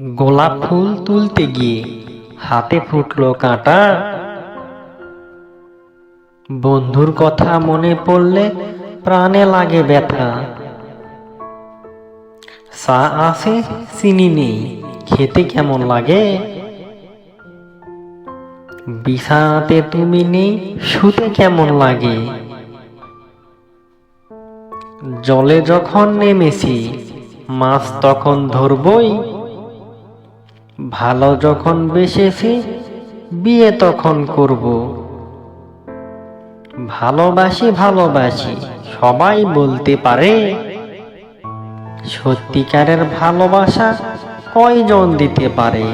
গোলাপ ফুল তুলতে গিয়ে হাতে ফুটলো কাঁটা। বন্ধুর কথা মনে পড়লে প্রাণে লাগে ব্যথা। চা আছে, চিনি নেই, খেতে কেমন লাগে? বিছানাতে তুমি নেই, শুতে কেমন লাগে? জলে যখন নেমেছি, মাছ তখন ধরবই ভালো যখন বেসেছি বিয়ে তখন করব। ভালোবাসি ভালোবাসি, সবাই বলতে পারে। সত্যিকারের ভালোবাসা কয়জন দিতে পারে?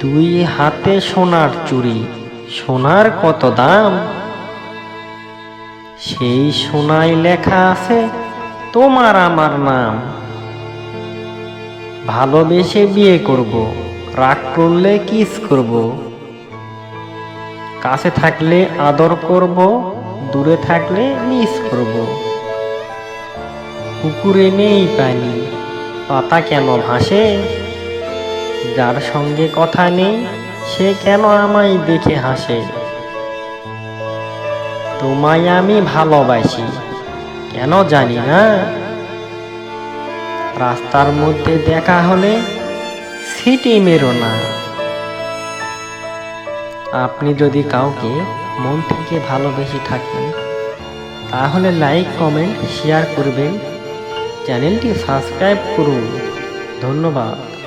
দুই হাতে সোনার চুরি সোনার কত দাম? সেই সোনায় লেখা আছে, তোমার আমার নাম। ভালোবেসে বিয়ে করব, রাগ করলে কিস করব। কাছে থাকলে আদর করব, দূরে থাকলে মিস করব। পুকুরে নেই পানি, পাতা কেন ভাসে? যার সঙ্গে কথা নেই, সে কেন আমায় দেখে হাসে? তোমায় আমি ভালোবাসি, কেন জানি না। রাস্তার মধ্যে দেখা হলে সিটি মেরো না। আপনি যদি কাউকে মন থেকে ভালোবেসে থাকেন, তাহলে লাইক, কমেন্ট, শেয়ার করবেন। চ্যানেলটি সাবস্ক্রাইব করুন। ধন্যবাদ।